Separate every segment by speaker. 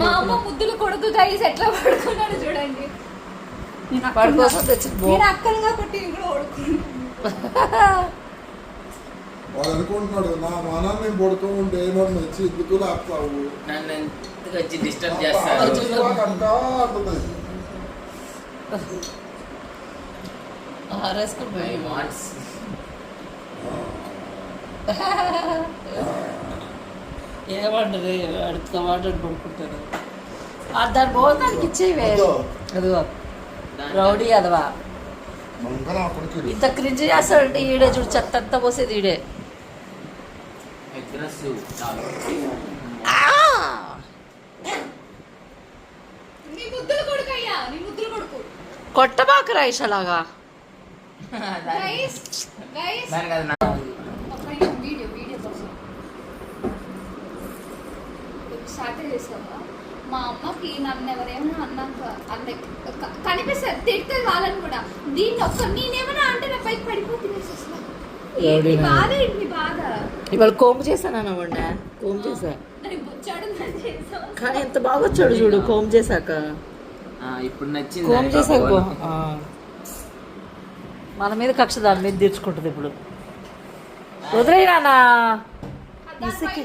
Speaker 1: మా అమ్మ ముద్దులు కొడుకు గైస్ ఎట్లా పడుకున్నాడు చూడండి. నేను కూడా
Speaker 2: వాడు అనుకుంటున్నాడు నా మానాన్ని నేను పడుతూ ఉంటే నన్ను వచ్చి ఎందుకు లాపుతావు
Speaker 3: నన్ను
Speaker 4: ఏమంటారు అడుగుతా వాడు పడుకుంటారు ఆ దాని భోజనానికి ఇచ్చేవే
Speaker 2: అదో.
Speaker 4: అదిగో రౌడీ అదవా? ఇంత క్రింజ్ చేస్తాడంటే ఈడే చూడు చెత్త అంతా పోసేది ఈడే.
Speaker 3: అగ్రెసివ్ చాలా
Speaker 1: నీ ముద్దులు కొడుకు అయ్యా నీ ముద్దులు కొడుకు
Speaker 4: కొట్టబాక రైస్ అలాగా
Speaker 1: గైస్ గైస్
Speaker 3: దానికి అది నా
Speaker 1: వీడియో వీడియో కోసం స్టార్ట్ చేసావా మా అమ్మకి నన్ను ఎవరేమైనా అన్నాక అన్న క- కనిపిస్తుంది తిడుతుంది వాళ్ళని కూడా. దీన్ని ఒక్క నేనేమైనా అంటే నా పైకి పడిపోతుంది అసలు ఏంటి
Speaker 4: ఎవడినా?
Speaker 1: బాధ ఏంటి బాధ?
Speaker 4: ఇవాళ కోంపు చేశాను అన్నవాడినా కోంపు చేశా? కానీ ఎంత బాగా వచ్చాడు చూడు కోంపు చేశాక.
Speaker 3: ఆ, ఇప్పుడు నచ్చింది?
Speaker 4: కోంపు చేశాక. మన మీద కక్ష దాని మీద తీర్చుకుంటుంది ఇప్పుడు. వదిలేనా
Speaker 1: దానిపైన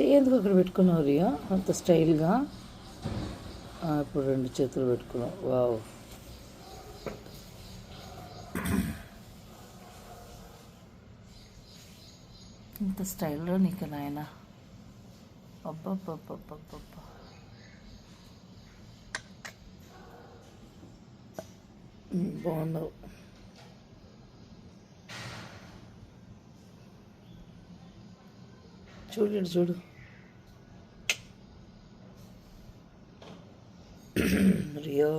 Speaker 4: చేయేందుకు అక్కడ పెట్టుకున్నావు రియా అంత స్టైల్గా. ఇప్పుడు రెండు చేతులు పెట్టుకున్నావు. వావ్. ఇంత స్టైల్లో నీకు నాయన. అబ్బబ్బబ్బబ్బబ్బ బాగున్నావు. చూడు చూడు. రియో